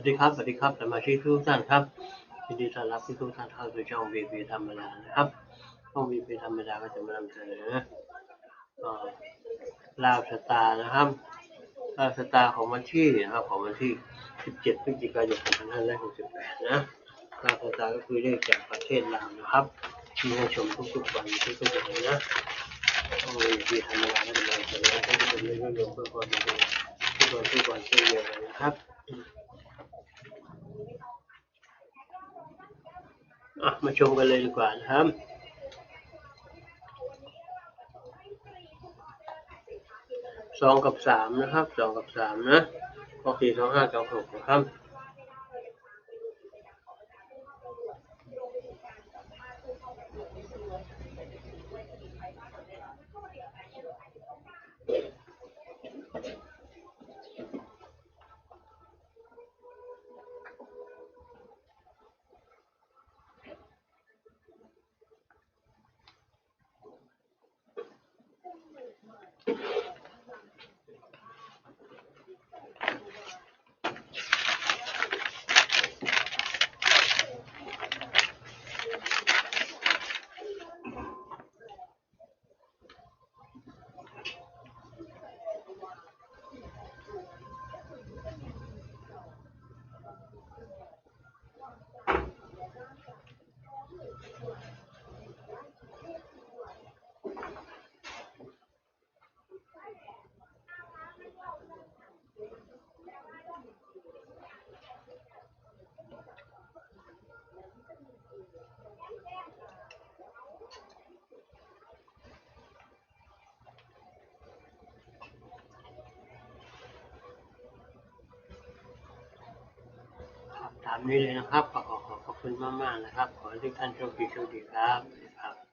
วัสดีครับสวัสดีครับสมาชิกทุกท่านครับยินดีต้อนรับทุกท่านเข้าสู่ช่องบีบีธรรมดานะครับช่องบีบีธรรมดาก็จะมานำเสนอลาวสตาร์นะครับลาวสตาร์ของวันที่นะครับของวันที่ 17พฤศจิกายน2568นะลาวสตาร์ก็คือเลขจากประเทศลาวนะครับมีให้ชมทุกๆวันทุกๆวันนะช่องบีบีธรรมดาก็จะมานำเสนอให้ทุกคนได้ร่วมเพื่อความบันเทิงทุกวันทุกวันเช่นเดียวกันนะครับ อะ มาชมกันเลยดีกว่านะครับสองกับสามนะครับสองกับสามนะก็สี่สองห้าสองหกนะครับามนี้เลยนะครับขอขอบคุณมากๆนะครับ ขอให้ทุกท่านโชคดีโชคดีครับสวัสดีครับ